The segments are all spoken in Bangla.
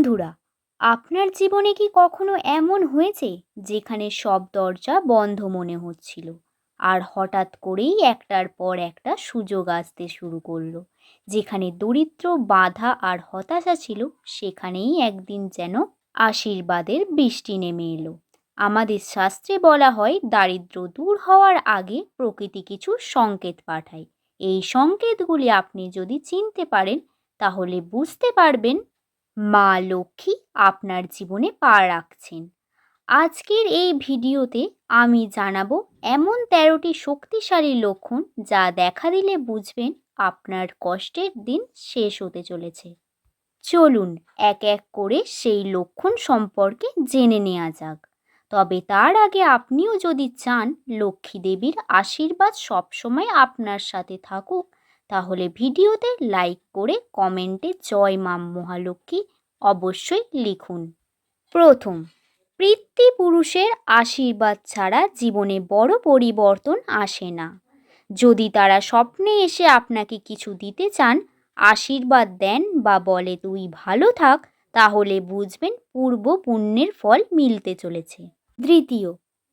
বন্ধুরা, আপনার জীবনে কি কখনো এমন হয়েছে যেখানে সব দরজা বন্ধ মনে হচ্ছিল? আর হঠাৎ করেই একটার পর একটা সুযোগ আসতে শুরু করল, যেখানে দরিদ্র, বাধা আর হতাশা ছিল, সেখানেই একদিন যেন আশীর্বাদের বৃষ্টি নেমে এলো। আমাদের শাস্ত্রে বলা হয়, দারিদ্র দূর হওয়ার আগে প্রকৃতি কিছু সংকেত পাঠায়। এই সংকেতগুলি আপনি যদি চিনতে পারেন, তাহলে বুঝতে পারবেন মা লক্ষ্মী আপনার জীবনে পা রাখছেন। আজকের এই ভিডিওতে আমি জানাব এমন তেরোটি শক্তিশালী লক্ষণ যা দেখা দিলে বুঝবেন আপনার কষ্টের দিন শেষ হতে চলেছে। চলুন এক এক করে সেই লক্ষণ সম্পর্কে জেনে নেওয়া যাক। তবে তার আগে আপনিও যদি চান লক্ষ্মী দেবীর আশীর্বাদ সবসময় আপনার সাথে থাকুক তাহলে ভিডিওতে লাইক করে কমেন্টে জয় মাম মহালক্ষ্মী অবশ্যই লিখুন। প্রথম পিতৃপুরুষের আশীর্বাদ ছাড়া জীবনে বড় পরিবর্তন আসে না। যদি তারা স্বপ্নে এসে আপনাকে কিছু দিতে চান, আশীর্বাদ দেন বা বলে, তুই ভালো থাক, তাহলে বুঝবেন পূর্ব পুণ্যের ফল মিলতে চলেছে। দ্বিতীয়,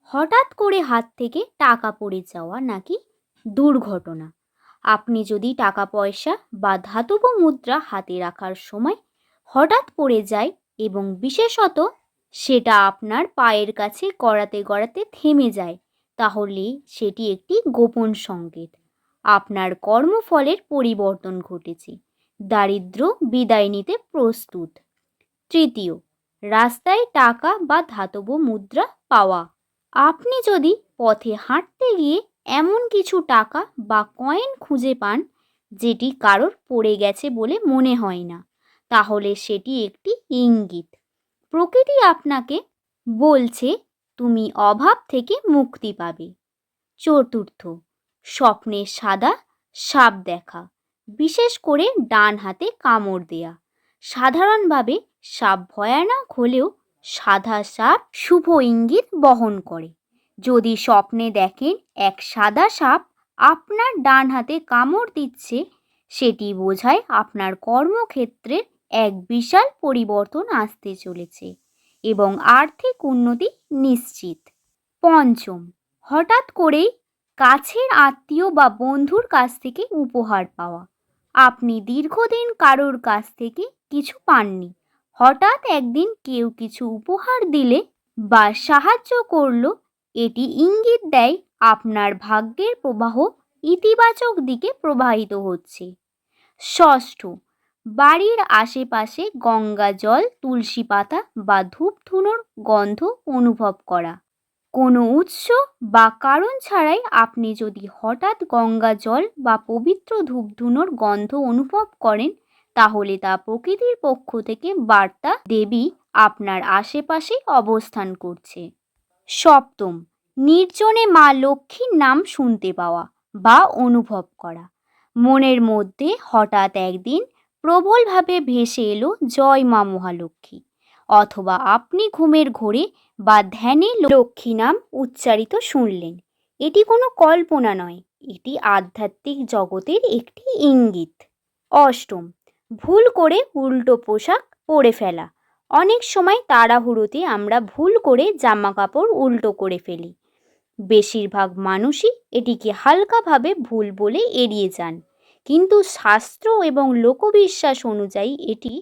হঠাৎ করে হাত থেকে টাকা পড়ে যাওয়া নাকি দুর্ঘটনা। আপনি যদি টাকা পয়সা বা ধাতব মুদ্রা হাতে রাখার সময় হঠাৎ পড়ে যায় এবং বিশেষত সেটা আপনার পায়ের কাছে গড়াতে গড়াতে থেমে যায়, তাহলে সেটি একটি গোপন সংকেত। আপনার কর্মফলের পরিবর্তন ঘটেছে। দারিদ্র বিদায় নিতে প্রস্তুত। তৃতীয়, রাস্তায় টাকা বা ধাতব মুদ্রা পাওয়া। আপনি যদি পথে হাঁটতে গিয়ে এমন কিছু টাকা বা কয়েন খুঁজে পান যেটি কারোর পড়ে গেছে বলে মনে হয় না। তাহলে সেটি একটি ইঙ্গিত। প্রকৃতি আপনাকে বলছে, তুমি অভাব থেকে মুক্তি পাবে। চতুর্থ, স্বপ্নে সাদা সাপ দেখা, বিশেষ করে ডান হাতে কামড় দেয়া। সাধারণভাবে সাপ ভয়ানক হলেও সাদা সাপ শুভ ইঙ্গিত বহন করে। যদি স্বপ্নে দেখেন এক সাদা সাপ আপনার ডান হাতে কামড় দিচ্ছে, সেটি বোঝায় আপনার কর্মক্ষেত্রে এক বিশাল পরিবর্তন আসতে চলেছে এবং আর্থিক উন্নতি নিশ্চিত। পঞ্চম, হঠাৎ করেই কাছের আত্মীয় বা বন্ধুর কাছ থেকে উপহার পাওয়া। আপনি দীর্ঘদিন কারোর কাছ থেকে কিছু পাননি। হঠাৎ একদিন কেউ কিছু উপহার দিলে বা সাহায্য করল এটি ইঙ্গিত দেয় আপনার ভাগ্যের প্রবাহ ইতিবাচক দিকে প্রবাহিত হচ্ছে। ষষ্ঠ, বাড়ির আশেপাশে গঙ্গা জল, তুলসী পাতা বা ধূপ ধুনোর গন্ধ অনুভব করা। কোনো উৎস বা কারণ ছাড়াই আপনি যদি হঠাৎ গঙ্গা জল বা পবিত্র ধূপধুনোর গন্ধ অনুভব করেন, তাহলে তা প্রকৃতির পক্ষ থেকে বার্তা দেবী আপনার আশেপাশে অবস্থান করছে। সপ্তম, নির্জনে মা লক্ষ্মীর নাম শুনতে পাওয়া বা অনুভব করা। মনের মধ্যে হঠাৎ একদিন প্রবলভাবে ভেসে এলো, জয় মা মহালক্ষ্মী। অথবা আপনি ঘুমের ঘোরে বা ধ্যানে লক্ষ্মী নাম উচ্চারিত শুনলেন। এটি কোনো কল্পনা নয়, এটি আধ্যাত্মিক জগতের একটি ইঙ্গিত। অষ্টম, ভুল করে উল্টো পোশাক পরে ফেলা। অনেক সময় তাড়াহুড়োতে আমরা ভুল করে জামা কাপড় উল্টো করে ফেলি। বেশিরভাগ মানুষই এটিকে হালকাভাবে ভুল বলে এড়িয়ে যান। কিন্তু শাস্ত্র এবং লোকবিশ্বাস অনুযায়ী এটি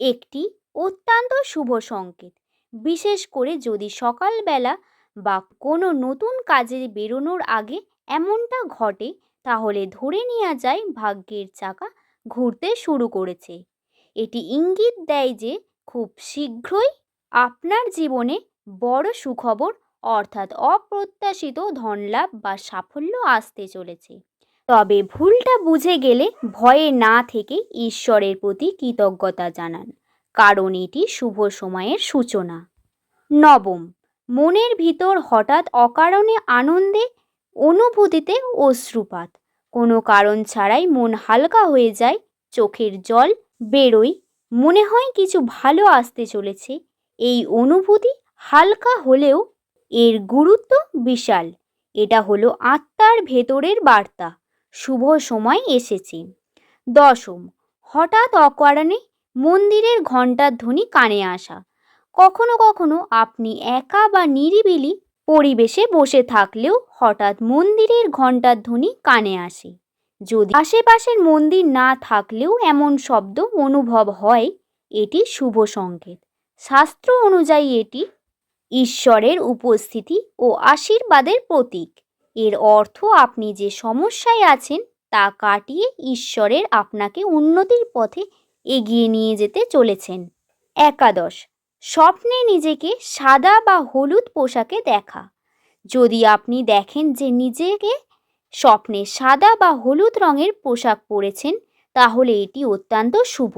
একটি অত্যন্ত শুভ সংকেত। বিশেষ করে যদি সকালবেলা বা কোনো নতুন কাজে বেরোনোর আগে এমনটা ঘটে, তাহলে ধরে নেওয়া যায় ভাগ্যের চাকা ঘুরতে শুরু করেছে। এটি ইঙ্গিত দেয় যে খুব শীঘ্রই আপনার জীবনে বড় সুখবর অর্থাৎ অপ্রত্যাশিত ধনলাভ বা সাফল্য আসতে চলেছে। তবে ভুলটা বুঝে গেলে ভয়ে না থেকে ঈশ্বরের প্রতি কৃতজ্ঞতা জানান, কারণ এটি শুভ সময়ের সূচনা। নবম, মনের ভিতর হঠাৎ অকারণে আনন্দে অনুভূতিতে অশ্রুপাত। কোনো কারণ ছাড়াই মন হালকা হয়ে যায়, চোখের জল বেরোয় মনে হয় কিছু ভালো আসতে চলেছে। এই অনুভূতি হালকা হলেও এর গুরুত্ব বিশাল। এটা হলো আত্মার ভেতরের বার্তা। শুভ সময় এসেছে। দশম, হঠাৎ অকারণে মন্দিরের ঘণ্টার ধ্বনি কানে আসা। কখনো কখনো আপনি একা বা নিরিবিলি পরিবেশে বসে থাকলেও হঠাৎ মন্দিরের ঘণ্টার ধ্বনি কানে আসে। যদি আশেপাশের মন্দির না থাকলেও এমন শব্দ অনুভব হয়, এটি শুভ সংকেত। শাস্ত্র অনুযায়ী এটি ঈশ্বরের উপস্থিতি ও আশীর্বাদের প্রতীক। এর অর্থ আপনি যে সমস্যায় আছেন, তা কাটিয়ে ঈশ্বরের আপনাকে উন্নতির পথে এগিয়ে নিয়ে যেতে চলেছেন। একাদশ, স্বপ্নে নিজেকে সাদা বা হলুদ পোশাকে দেখা। যদি আপনি দেখেন যে নিজেকে স্বপ্নে সাদা বা হলুদ রঙের পোশাক পরেছেন, তাহলে এটি অত্যন্ত শুভ।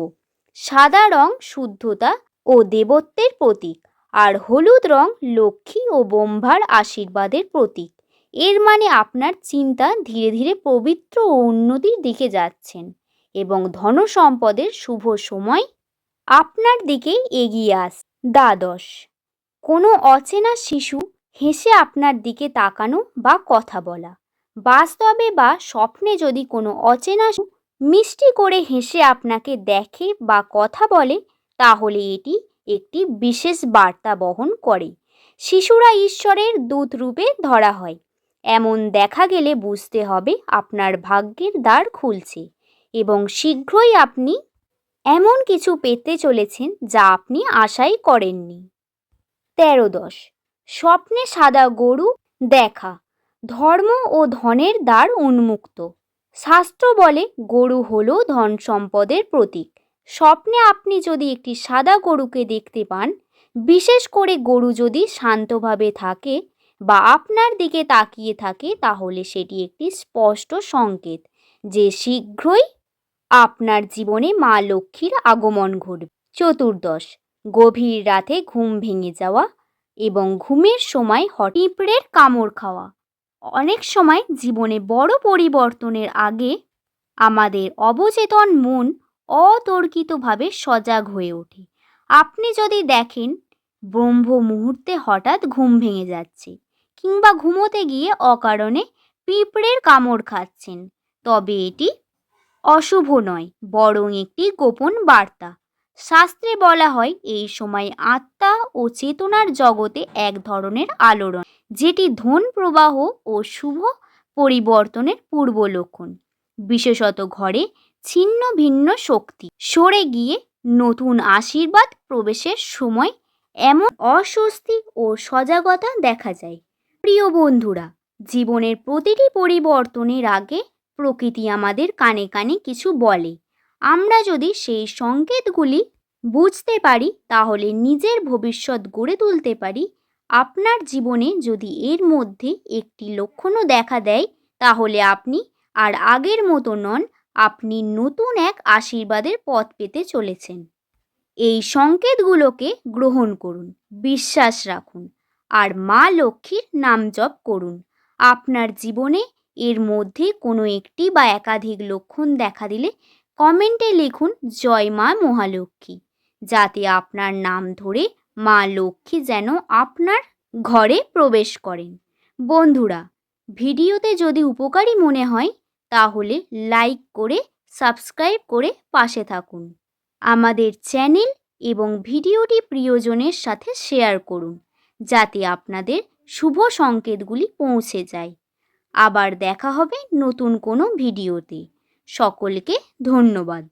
সাদা রং শুদ্ধতা ও দেবত্বের প্রতীক, আর হলুদ রং লক্ষ্মী ও ব্রহ্মার আশীর্বাদের প্রতীক। এর মানে আপনার চিন্তা ধীরে ধীরে পবিত্র ও উন্নতির দিকে যাচ্ছেন, এবং ধন সম্পদের শুভ সময় আপনার দিকে এগিয়ে আস, দ্বাদশ। কোনো অচেনা শিশু হেসে আপনার দিকে তাকানো বা কথা বলা। বাস্তবে বা স্বপ্নে যদি কোনো অচেনা মিষ্টি করে হেসে আপনাকে দেখে বা কথা বলে, তাহলে এটি একটি বিশেষ বার্তা বহন করে। শিশুরা ঈশ্বরের দূত রূপে ধরা হয়। এমন দেখা গেলে বুঝতে হবে আপনার ভাগ্যের দ্বার খুলছে এবং শীঘ্রই আপনি এমন কিছু পেতে চলেছেন যা আপনি আশাই করেননি। তেরো দশ। স্বপ্নে সাদা গরু দেখা। ধর্ম ও ধনের দ্বার উন্মুক্ত। শাস্ত্র বলে, গরু হল ধন সম্পদের প্রতীক। স্বপ্নে আপনি যদি একটি সাদা গরুকে দেখতে পান, বিশেষ করে গরু যদি শান্তভাবে থাকে বা আপনার দিকে তাকিয়ে থাকে, তাহলে সেটি একটি স্পষ্ট সংকেত যে শীঘ্রই আপনার জীবনে মা লক্ষ্মীর আগমন ঘটবে। চতুর্দশ, গভীর রাতে ঘুম ভেঙে যাওয়া এবং ঘুমের সময় হটিপড়ের কামড় খাওয়া। অনেক সময় জীবনে বড় পরিবর্তনের আগে আমাদের অবচেতন মন অতর্কিতভাবে সজাগ হয়ে ওঠে। আপনি যদি দেখেন, ব্রহ্ম মুহূর্তে হঠাৎ ঘুম ভেঙে যাচ্ছে কিংবা ঘুমোতে গিয়ে অকারণে পিঁপড়ের কামড় খাচ্ছেন, তবে এটি অশুভ নয়, বরং একটি গোপন বার্তা। শাস্ত্রে বলা হয়, এই সময় আত্মা ও চেতনার জগতে এক ধরনের আলোড়ন, যেটি ধন প্রবাহ ও শুভ পরিবর্তনের পূর্ব লক্ষণ। বিশেষত ঘরে ছিন্ন ভিন্ন শক্তি। সরে গিয়ে নতুন আশীর্বাদ প্রবেশের সময় এমন অস্বস্তি ও সজাগতা দেখা যায়। প্রিয় বন্ধুরা, জীবনের প্রতিটি পরিবর্তনের আগে প্রকৃতি আমাদের কানে কানে কিছু বলে। আমরা যদি সেই সংকেতগুলি বুঝতে পারি, তাহলে নিজের ভবিষ্যৎ গড়ে তুলতে পারি। আপনার জীবনে যদি এর মধ্যে একটি লক্ষণও দেখা দেয়, তাহলে আপনি আর আগের মতো নন, আপনি নতুন এক আশীর্বাদের পথ পেতে চলেছেন। এই সংকেতগুলোকে গ্রহণ করুন, বিশ্বাস রাখুন, আর মা লক্ষ্মীর নাম জপ করুন। আপনার জীবনে এর মধ্যে কোনো একটি বা একাধিক লক্ষণ দেখা দিলে কমেন্টে লিখুন, জয় মা মহালক্ষ্মী। যাতে আপনার নাম ধরে মা লক্ষ্মী যেন আপনার ঘরে প্রবেশ করেন। বন্ধুরা, ভিডিওতে যদি উপকারী মনে হয়, তাহলে লাইক করে, সাবস্ক্রাইব করে পাশে থাকুন। আমাদের চ্যানেল এবং ভিডিওটি প্রিয়জনের সাথে শেয়ার করুন, যাতে আপনাদের শুভ সংকেতগুলি পৌঁছে যায়। আবার দেখা হবে নতুন কোনো ভিডিওতে। সকলকে ধন্যবাদ।